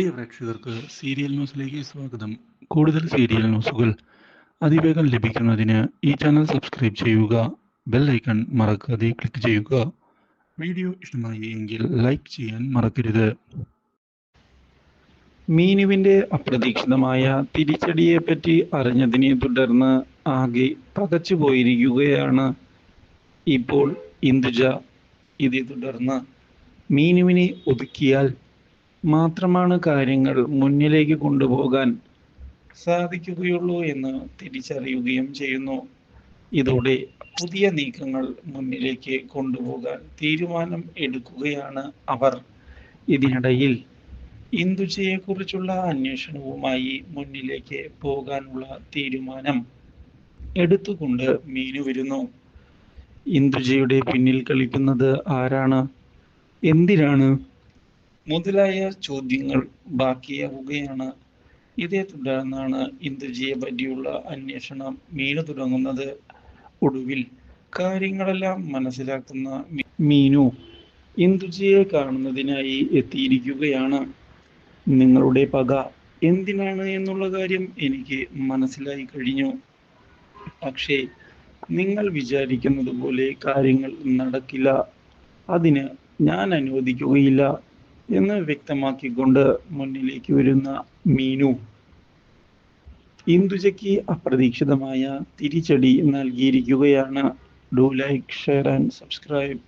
പ്രിയ പ്രേക്ഷകർക്ക് സീരിയൽ ന്യൂസിലേക്ക് സ്വാഗതം. കൂടുതൽ സീരിയൽ ന്യൂസുകൾ അതിവേഗം ലഭിക്കുന്നതിന് ഈ ചാനൽ സബ്സ്ക്രൈബ് ചെയ്യുക ബെൽ ഐക്കൺ മറക്കാതെ ക്ലിക്ക് ചെയ്യുക. വീഡിയോ ഇഷ്ടമായി എങ്കിൽ ലൈക്ക് ചെയ്യാൻ മറക്കരുത്. മീനുവിന്റെ അപ്രതീക്ഷിതമായ തിരിച്ചടിയെ പറ്റി അറിഞ്ഞതിനെ തുടർന്ന് ആകെ പകച്ചു പോയിരിക്കുകയാണ് ഇപ്പോൾ ഇന്ദുജ. ഇതേ തുടർന്ന് മീനുവിനെ ഒതുക്കിയാൽ മാത്രമാണ് കാര്യങ്ങൾ മുന്നിലേക്ക് കൊണ്ടുപോകാൻ സാധിക്കുകയുള്ളൂ എന്ന് തിരിച്ചറിയുകയും ചെയ്യുന്നു. ഇതോടെ പുതിയ നീക്കങ്ങൾ മുന്നിലേക്ക് കൊണ്ടുപോകാൻ തീരുമാനം എടുക്കുകയാണ് അവർ. ഇതിനിടയിൽ ഇന്ദുജയെക്കുറിച്ചുള്ള അന്വേഷണവുമായി മുന്നിലേക്ക് പോകാനുള്ള തീരുമാനം എടുത്തുകൊണ്ട് മീനു വരുന്നു. ഇന്ദുജയുടെ പിന്നിൽ കളിക്കുന്നത് ആരാണ്? എന്തിനാണ് മുതലായ ചോദ്യങ്ങൾ ബാക്കിയാവുകയാണ്. ഇതേ തുടർന്നാണ് ഇന്ദുജിയെ പറ്റിയുള്ള അന്വേഷണം മീനു തുടങ്ങുന്നത്. ഒടുവിൽ കാര്യങ്ങളെല്ലാം മനസ്സിലാക്കുന്ന മീനു ഇന്ദുജിയെ കാണുന്നതിനായി എത്തിയിരിക്കുകയാണ്. നിങ്ങളുടെ പക എന്തിനാണ് എന്നുള്ള കാര്യം എനിക്ക് മനസ്സിലായി കഴിഞ്ഞു. പക്ഷേ നിങ്ങൾ വിചാരിക്കുന്നത് പോലെ കാര്യങ്ങൾ നടക്കില്ല. അതിന് ഞാൻ അനുവദിക്കുകയില്ല. എന്ന് വ്യക്തമാക്കിക്കൊണ്ട് മുന്നിലേക്ക് വരുന്ന മീനു ഇന്ദുജയ്ക്ക് അപ്രതീക്ഷിതമായ തിരിച്ചടി നൽകിയിരിക്കുകയാണ്. Do like share and subscribe